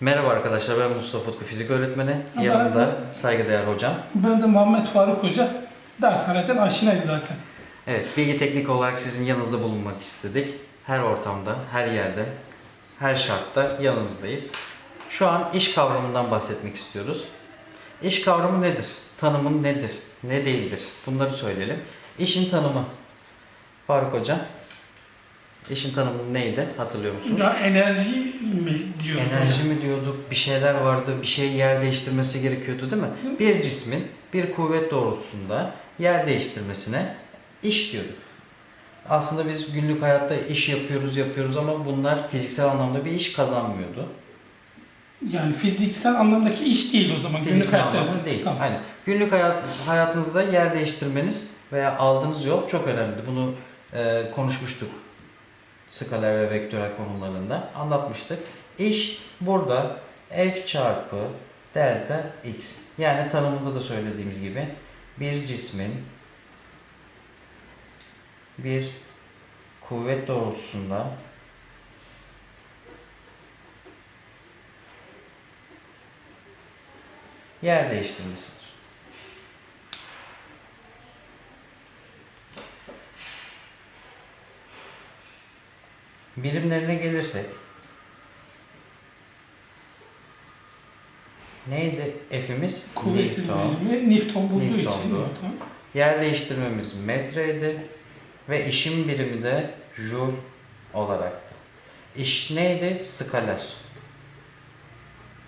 Merhaba arkadaşlar ben Mustafa Utku fizik öğretmeni. Yanımda saygıdeğer hocam. Ben de Muhammed Faruk Hoca. Dershaneden aşinayız zaten. Evet bilgi teknik olarak sizin yanınızda bulunmak istedik. Her ortamda, her yerde, her şartta yanınızdayız. Şu an iş kavramından bahsetmek istiyoruz. İş kavramı nedir? Tanımı nedir? Ne değildir? Bunları söyleyelim. İşin tanımı. Faruk hocam. İşin tanımı neydi? Hatırlıyor musunuz? Ya enerji mi diyoruz Enerji mi diyorduk, bir şeyler vardı, bir şey yer değiştirmesi gerekiyordu değil mi? Bir cismin bir kuvvet doğrultusunda yer değiştirmesine iş diyorduk. Aslında biz günlük hayatta iş yapıyoruz yapıyoruz ama bunlar fiziksel anlamda bir iş kazanmıyordu. Yani fiziksel anlamdaki iş değil o zaman. Günlük Fiziksel hayatta anlamda yapılan. değil. Tamam. Aynen. Günlük hayat, hayatınızda yer değiştirmeniz veya aldığınız yol çok önemli. Bunu e, konuşmuştuk. Skaler ve vektörel konularında anlatmıştık. İş burada F çarpı delta x. Yani tanımında da söylediğimiz gibi bir cismin bir kuvvet doğrultusunda yer değiştirmesidir. Birimlerine gelirsek neydi F'imiz? Kuvvetin Newton. birimi Newton bulduğu için Newton'du. Newton. Yer değiştirmemiz metreydi ve işin birimi de joule olaraktı. İş neydi? Skaler.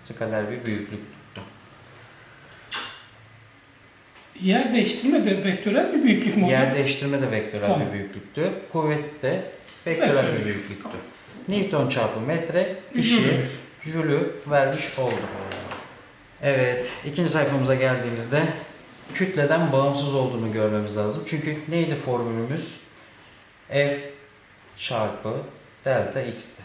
Skaler bir büyüklük tuttu. Yer değiştirme de vektörel bir büyüklük mü hocam? Yer değiştirme de vektörel Tamam. bir büyüklüktü. Kuvvet de Vektörel. bir büyüklüktü. Newton çarpı metre işi jülü vermiş oldu. Evet, ikinci sayfamıza geldiğimizde kütleden bağımsız olduğunu görmemiz lazım. Çünkü neydi formülümüz? F çarpı delta x'ti.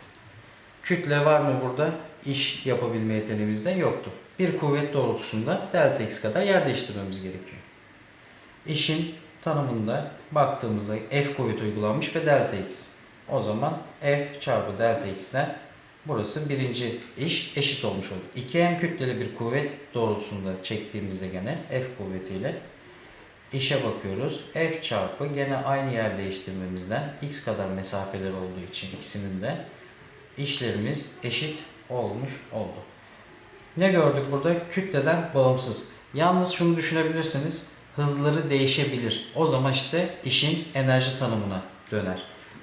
Kütle var mı burada? İş yapabilme yeteneğimizde yoktu. Bir kuvvet doğrultusunda delta x kadar yer değiştirmemiz gerekiyor. İşin tanımında baktığımızda F kuvveti uygulanmış ve delta x. O zaman F çarpı delta x'ten burası birinci iş eşit olmuş oldu. 2m kütleli bir kuvvet doğrultusunda çektiğimizde gene F kuvvetiyle işe bakıyoruz. F çarpı gene aynı yer değiştirmemizden x kadar mesafeler olduğu için ikisinin de işlerimiz eşit olmuş oldu. Ne gördük burada? Kütleden bağımsız. Yalnız şunu düşünebilirsiniz. Hızları değişebilir. O zaman işte işin enerji tanımına döner.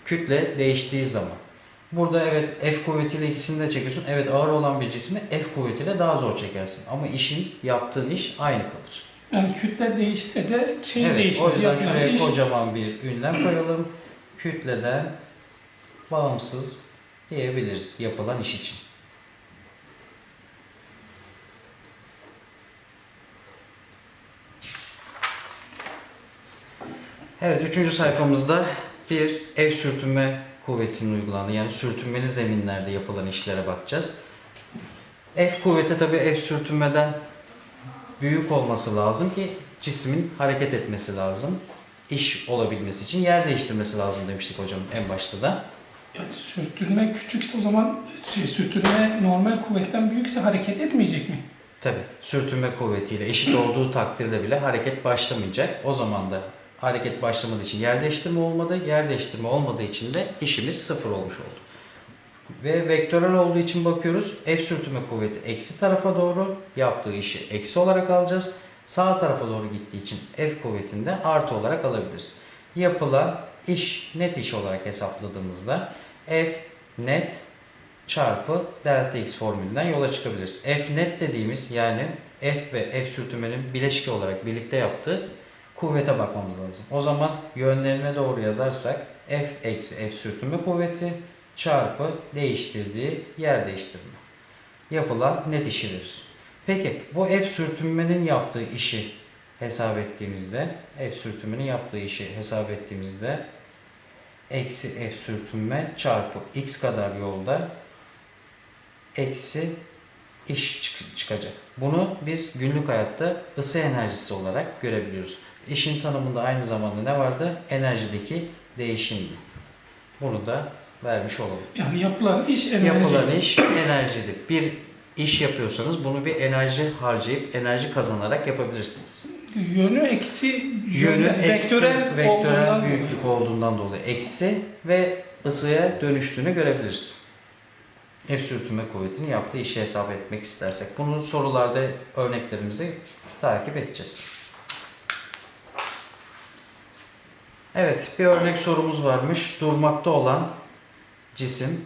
Kütle değiştiği zaman. Burada evet F kuvvetiyle ikisini de çekiyorsun. Evet ağır olan bir cismi F kuvvetiyle daha zor çekersin. Ama işin yaptığın iş aynı kalır. Yani kütle değişse de şey evet, değişmiyor. o yüzden şuraya iş- kocaman bir ünlem koyalım. Kütleden bağımsız diyebiliriz yapılan iş için. Evet, üçüncü sayfamızda bir ev sürtünme kuvvetinin uygulandığı yani sürtünmeli zeminlerde yapılan işlere bakacağız. F kuvveti tabi F sürtünmeden büyük olması lazım ki cismin hareket etmesi lazım. İş olabilmesi için yer değiştirmesi lazım demiştik hocam en başta da. Ya sürtünme küçükse o zaman şey, sürtünme normal kuvvetten büyükse hareket etmeyecek mi? Tabi sürtünme kuvvetiyle eşit olduğu takdirde bile hareket başlamayacak. O zaman da hareket başlamadığı için yer değiştirme olmadı. Yer değiştirme olmadığı için de işimiz sıfır olmuş oldu. Ve vektörel olduğu için bakıyoruz. F sürtünme kuvveti eksi tarafa doğru yaptığı işi eksi olarak alacağız. Sağ tarafa doğru gittiği için F kuvvetini de artı olarak alabiliriz. Yapılan iş net iş olarak hesapladığımızda F net çarpı delta x formülünden yola çıkabiliriz. F net dediğimiz yani F ve F sürtünmenin bileşki olarak birlikte yaptığı kuvvete bakmamız lazım. O zaman yönlerine doğru yazarsak F eksi F sürtünme kuvveti çarpı değiştirdiği yer değiştirme. Yapılan net işi verir. Peki bu F sürtünmenin yaptığı işi hesap ettiğimizde F sürtünmenin yaptığı işi hesap ettiğimizde eksi F sürtünme çarpı x kadar yolda eksi iş çık- çıkacak. Bunu biz günlük hayatta ısı enerjisi olarak görebiliyoruz. İşin tanımında aynı zamanda ne vardı? Enerjideki değişimdi. Bunu da vermiş olalım. Yani yapılan iş enerji. Yapılan iş enerjidir. Bir iş yapıyorsanız bunu bir enerji harcayıp enerji kazanarak yapabilirsiniz. Yönü eksi, Yönü eksi vektörel, vektörel olduğundan büyüklük olduğundan dolayı eksi ve ısıya dönüştüğünü görebiliriz. F sürtünme kuvvetini yaptığı işi hesap etmek istersek. Bunu sorularda örneklerimizi takip edeceğiz. Evet, bir örnek sorumuz varmış. Durmakta olan cisim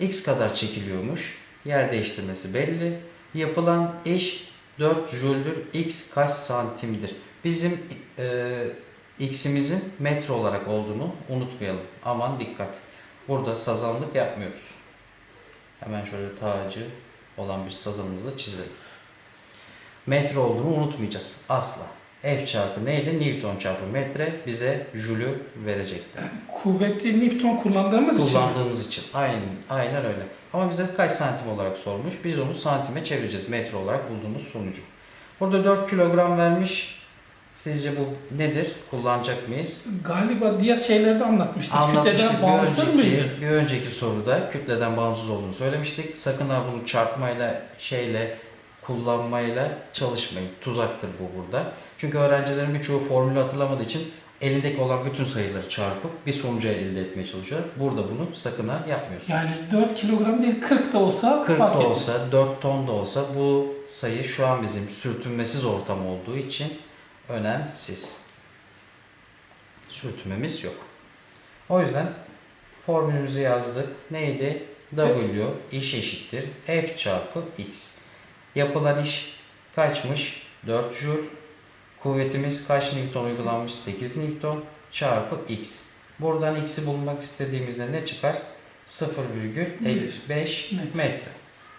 x kadar çekiliyormuş. Yer değiştirmesi belli. Yapılan iş 4 jüldür. X kaç santimdir? Bizim e, x'imizin metre olarak olduğunu unutmayalım. Aman dikkat. Burada sazanlık yapmıyoruz. Hemen şöyle tacı olan bir sazanımızı çizelim. Metre olduğunu unutmayacağız. Asla. F çarpı neydi? Newton çarpı metre bize jülü verecekti. kuvvetli Newton kullandığımız için Kullandığımız için. Aynen, aynen öyle. Ama bize kaç santim olarak sormuş. Biz onu santime çevireceğiz. Metre olarak bulduğumuz sonucu. Burada 4 kilogram vermiş. Sizce bu nedir? Kullanacak mıyız? galiba diğer şeylerde anlatmıştık. Anlatmıştık. Kütleden Bir bağımsız önceki, mıydı? bir önceki soruda kütleden bağımsız olduğunu söylemiştik. Sakın ha bunu çarpmayla, şeyle, kullanmayla çalışmayın. Tuzaktır bu burada. Çünkü öğrencilerin birçoğu formülü hatırlamadığı için elindeki olan bütün sayıları çarpıp bir sonucu elde etmeye çalışıyorlar. Burada bunu sakın ha yapmıyorsunuz. Yani 4 kilogram değil 40 da olsa 40 fark da etmez. olsa, 4 ton da olsa bu sayı şu an bizim sürtünmesiz ortam olduğu için önemsiz. Sürtünmemiz yok. O yüzden formülümüzü yazdık. Neydi? W iş eşittir F çarpı X. Yapılan iş kaçmış? 4 joule. Kuvvetimiz kaç Newton uygulanmış? 8 Newton çarpı X. Buradan X'i bulmak istediğimizde ne çıkar? 0,55 Metre. metre.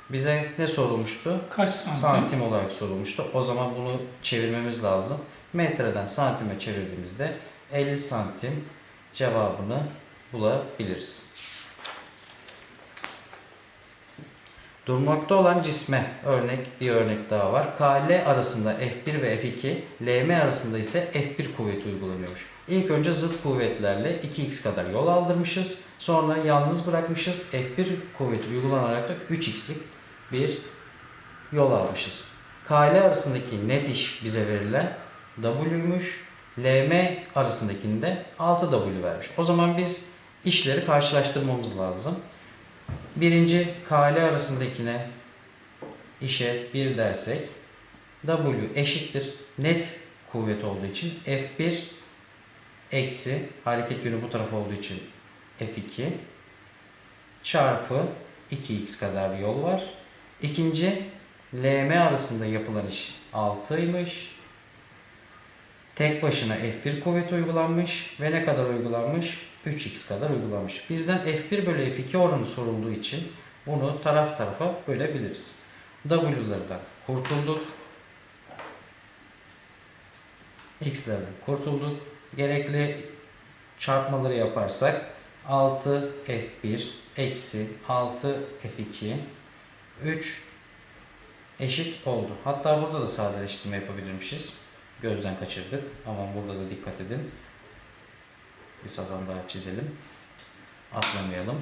Bize ne sorulmuştu? Kaç santim? Santim olarak sorulmuştu. O zaman bunu çevirmemiz lazım. Metreden santime çevirdiğimizde 50 santim cevabını bulabiliriz. Durmakta olan cisme örnek bir örnek daha var. KL arasında F1 ve F2, LM arasında ise F1 kuvveti uygulanıyormuş. İlk önce zıt kuvvetlerle 2x kadar yol aldırmışız. Sonra yalnız bırakmışız. F1 kuvveti uygulanarak da 3x'lik bir yol almışız. KL arasındaki net iş bize verilen W'ymuş. LM arasındakinde 6W vermiş. O zaman biz işleri karşılaştırmamız lazım. Birinci KL arasındakine işe 1 dersek W eşittir net kuvvet olduğu için F1 eksi hareket yönü bu tarafa olduğu için F2 çarpı 2x kadar yol var. İkinci LM arasında yapılan iş 6'ymış. Tek başına F1 kuvveti uygulanmış ve ne kadar uygulanmış? 3x kadar uygulanmış. Bizden F1 bölü F2 oranı sorulduğu için bunu taraf tarafa bölebiliriz. W'lardan kurtulduk. X'lerden kurtulduk. Gerekli çarpmaları yaparsak 6 F1 eksi 6 F2 3 eşit oldu. Hatta burada da sadeleştirme yapabilirmişiz. Gözden kaçırdık ama burada da dikkat edin. Bir sazan daha çizelim. Atlamayalım.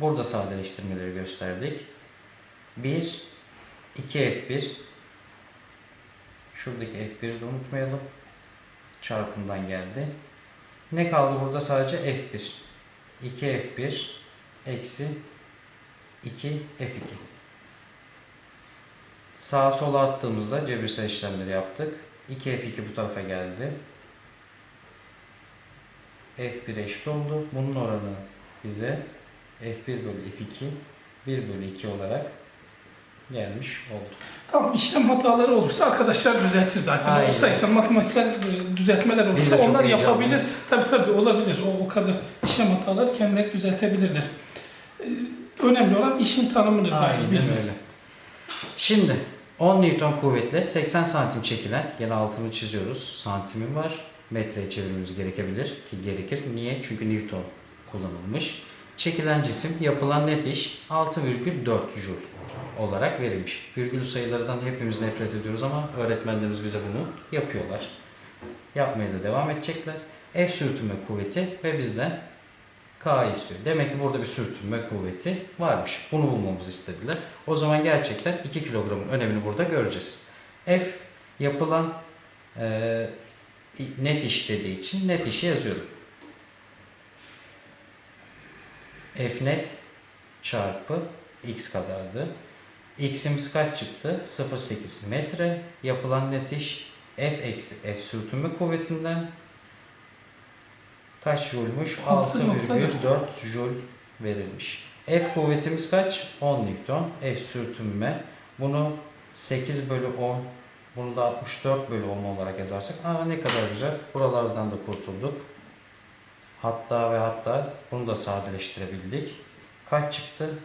Burada sadeleştirmeleri gösterdik. 1 2 F1 Şuradaki F1'i de unutmayalım. Çarpımdan geldi. Ne kaldı burada? Sadece F1. 2 F1 eksi 2 F2. Sağa sola attığımızda cebirsel işlemleri yaptık. 2 F2 bu tarafa geldi. F1 eşit oldu. Bunun oranı bize F1 bölü F2 1 bölü 2 olarak gelmiş oldu. Tamam işlem hataları olursa arkadaşlar düzeltir zaten. Aynen. O sayısal matematiksel e, düzeltmeler olursa onlar yapabilir. Tabii tabii olabilir. O, o kadar işlem hataları kendileri düzeltebilirler. Ee, Önemli olan işin tanımıdır. Aynen bilmiyorum. öyle. Şimdi 10 Newton kuvvetle 80 santim çekilen, gene altını çiziyoruz. Santimim var. Metreye çevirmemiz gerekebilir ki gerekir. Niye? Çünkü Newton kullanılmış. Çekilen cisim yapılan net iş 6,4 joule olarak verilmiş. Virgül sayılardan hepimiz nefret ediyoruz ama öğretmenlerimiz bize bunu yapıyorlar. Yapmaya da devam edecekler. F sürtünme kuvveti ve bizden K istiyor. Demek ki burada bir sürtünme kuvveti varmış. Bunu bulmamızı istediler. O zaman gerçekten 2 kilogramın önemini burada göreceğiz. F yapılan e, net iş dediği için net işi yazıyorum. F net çarpı x kadardı. X'imiz kaç çıktı? 0.8 metre. Yapılan net iş F eksi F sürtünme kuvvetinden kaç jülmüş? 6,4 jül verilmiş. F kuvvetimiz kaç? 10 Newton. F sürtünme. Bunu 8 bölü 10 bunu da 64 bölü 10 olarak yazarsak aa ne kadar güzel. Buralardan da kurtulduk. Hatta ve hatta bunu da sadeleştirebildik. Kaç çıktı?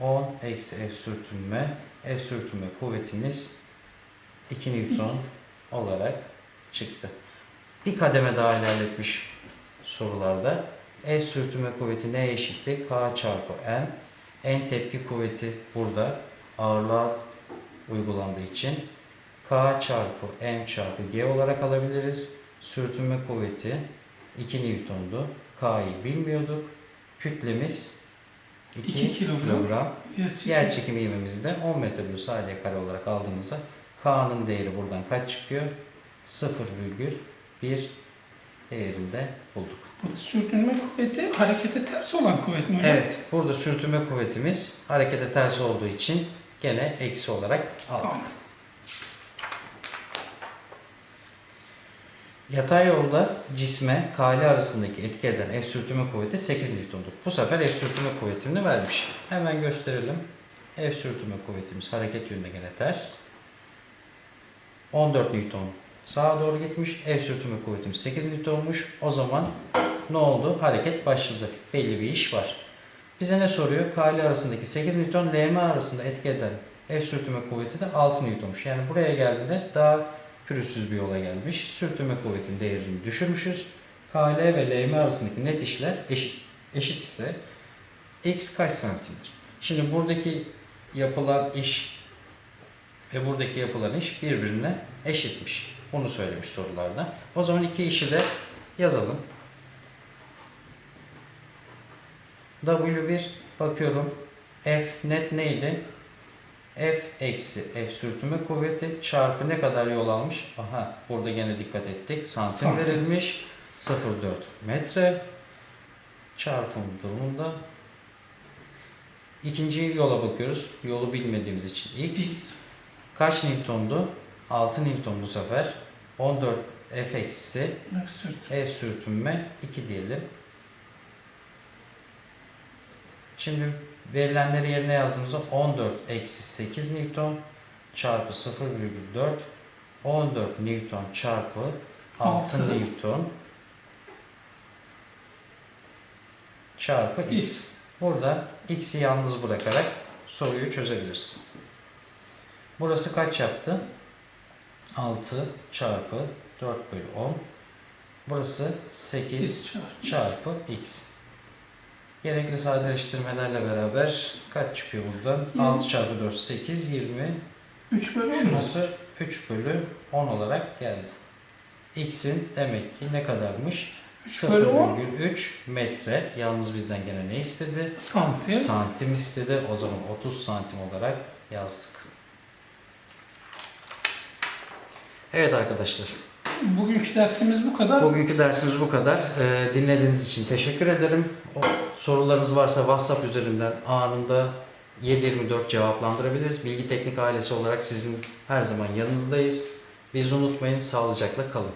10 eksi F sürtünme. F sürtünme kuvvetimiz 2 Newton olarak çıktı. Bir kademe daha ilerletmiş sorularda. F sürtünme kuvveti neye eşitti? K çarpı N. N tepki kuvveti burada ağırlığa uygulandığı için K çarpı M çarpı G olarak alabiliriz. Sürtünme kuvveti 2 Newton'du. K'yı bilmiyorduk. Kütlemiz 2, İki kilogram. kilogram. Yer çekimi ivmemizi de 10 metre bölü saniye kare olarak aldığımızda K'nın değeri buradan kaç çıkıyor? 0,1 değerinde bulduk. Burada sürtünme kuvveti harekete ters olan kuvvet mi hocam? Evet, burada sürtünme kuvvetimiz harekete ters olduğu için gene eksi olarak aldık. Tamam. Yatay yolda cisme K ile arasındaki etki eden F sürtünme kuvveti 8 Newton'dur. Bu sefer F sürtünme kuvvetini vermiş. Hemen gösterelim. F sürtünme kuvvetimiz hareket yönünde gene ters. 14 Newton sağa doğru gitmiş. F sürtünme kuvvetimiz 8 Newton'muş. O zaman ne oldu? Hareket başladı. Belli bir iş var. Bize ne soruyor? K ile arasındaki 8 Newton, LM arasında etki eden F sürtünme kuvveti de 6 Newton'muş. Yani buraya geldiğinde daha pürüzsüz bir yola gelmiş. Sürtünme kuvvetinin değerini düşürmüşüz. KL ve LM arasındaki net işler eşit, eşit ise x kaç santimdir? Şimdi buradaki yapılan iş ve buradaki yapılan iş birbirine eşitmiş. Bunu söylemiş sorularda. O zaman iki işi de yazalım. W1 bakıyorum. F net neydi? F eksi F sürtünme kuvveti çarpı ne kadar yol almış? Aha burada gene dikkat ettik. Santim Santim. verilmiş. 0,4 metre çarpım durumunda. İkinci yola bakıyoruz. Yolu bilmediğimiz için x. Kaç Newton'du? 6 Newton bu sefer. 14 F eksi F sürtünme. F sürtünme 2 diyelim. Şimdi verilenleri yerine yazdığımızda 14 eksi 8 Newton çarpı 0,4 14 Newton çarpı 6 Altı. Newton çarpı x. X. Burada x'i yalnız bırakarak soruyu çözebilirsin. Burası kaç yaptı? 6 çarpı 4 bölü 10. Burası 8 X çarpı. çarpı x. Gerekli sadeleştirmelerle beraber kaç çıkıyor buradan? Yirmi. 6 çarpı 4 8 20. 3 bölü 10 mu? Şurası 3 bölü 10 olarak geldi. X'in demek ki ne kadarmış? 3 bölü 10 0,3 metre. Yalnız bizden gene ne istedi? santim. Santim istedi. O zaman 30 santim olarak yazdık. Evet arkadaşlar. Bugünkü dersimiz bu kadar. Bugünkü dersimiz bu kadar. Ee, dinlediğiniz için teşekkür ederim. O sorularınız varsa WhatsApp üzerinden anında 7-24 cevaplandırabiliriz. Bilgi Teknik ailesi olarak sizin her zaman yanınızdayız. Bizi unutmayın. Sağlıcakla kalın.